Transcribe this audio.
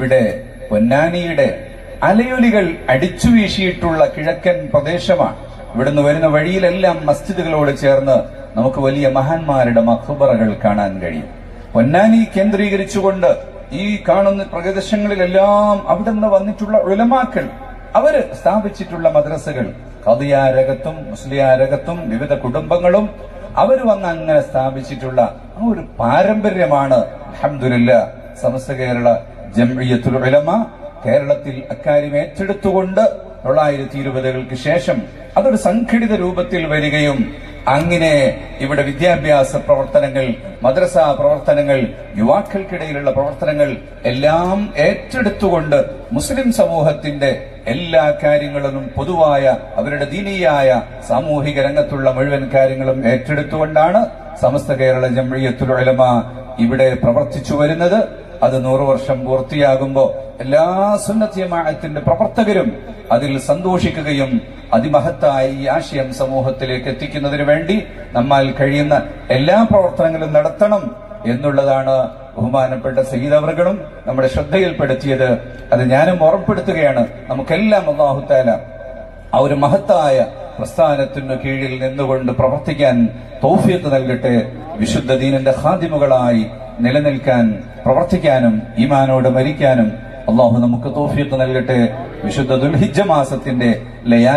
ഇവിടെ പൊന്നാനിയുടെ അലയൊലികൾ അടിച്ചു വീശിയിട്ടുള്ള കിഴക്കൻ പ്രദേശമാണ്. ഇവിടുന്ന് വരുന്ന വഴിയിലെല്ലാം മസ്ജിദുകളോട് ചേർന്ന് നമുക്ക് വലിയ മഹാന്മാരുടെ മഖബറകൾ കാണാൻ കഴിയും. പൊന്നാനി കേന്ദ്രീകരിച്ചുകൊണ്ട് ഈ കാണുന്ന പ്രദേശങ്ങളിലെല്ലാം അവിടെ നിന്ന് വന്നിട്ടുള്ള ഉലമാക്കൾ അവർ സ്ഥാപിച്ചിട്ടുള്ള മദ്രസകൾ കതിയാരകത്തും മുസ്ലിയാരകത്തും വിവിധ കുടുംബങ്ങളും അവർ വന്ന് അങ്ങനെ സ്ഥാപിച്ചിട്ടുള്ള ആ ഒരു പാരമ്പര്യമാണ് അഹമ്മദില്ല സമസ്ത കേരള ജംഇയ്യത്തുൽ ഉലമ കേരളത്തിൽ അക്കാര്യം ഏറ്റെടുത്തുകൊണ്ട് തൊള്ളായിരത്തി ഇരുപതുകൾക്ക് ശേഷം അതൊരു സംഘടിത രൂപത്തിൽ വരികയും അങ്ങനെ ഇവിടെ വിദ്യാഭ്യാസ പ്രവർത്തനങ്ങൾ മദ്രസ പ്രവർത്തനങ്ങൾ യുവാക്കൾക്കിടയിലുള്ള പ്രവർത്തനങ്ങൾ എല്ലാം ഏറ്റെടുത്തുകൊണ്ട് മുസ്ലിം സമൂഹത്തിന്റെ എല്ലാ കാര്യങ്ങളിലും പൊതുവായ അവരുടെ ദീനീയായ സാമൂഹിക രംഗത്തുള്ള മുഴുവൻ കാര്യങ്ങളും ഏറ്റെടുത്തുകൊണ്ടാണ് സമസ്ത കേരള ജംഇയ്യത്തുൽ ഉലമ ഇവിടെ പ്രവർത്തിച്ചു വരുന്നത്. അത് നൂറു വർഷം പൂർത്തിയാകുമ്പോൾ എല്ലാ സുന്നത്യമായത്തിന്റെ പ്രവർത്തകരും അതിൽ സന്തോഷിക്കുകയും അതിമഹത്തായ ഈ ആശയം സമൂഹത്തിലേക്ക് എത്തിക്കുന്നതിന് വേണ്ടി നമ്മാൽ കഴിയുന്ന എല്ലാ പ്രവർത്തനങ്ങളും നടത്തണം എന്നുള്ളതാണ് ബഹുമാനപ്പെട്ട സഹിതവർഗളും നമ്മുടെ ശ്രദ്ധയിൽപ്പെടുത്തിയത്. അത് ഞാനും ഓർമ്മപ്പെടുത്തുകയാണ്. നമുക്കെല്ലാം അള്ളാഹുത്താല ആ ഒരു മഹത്തായ പ്രസ്ഥാനത്തിനു കീഴിൽ നിന്നുകൊണ്ട് പ്രവർത്തിക്കാൻ തോഫിയത്ത് നൽകട്ടെ. വിശുദ്ധ ദീനന്റെ ഹാദിമുകളായി നിലനിൽക്കാൻ പ്രവർത്തിക്കാനും ഈമാനോട് മരിക്കാനും അള്ളാഹു നമുക്ക് തോഫിയത്ത് നൽകട്ടെ. വിശുദ്ധ ദുൽഹിജ മാസത്തിന്റെ ലയാ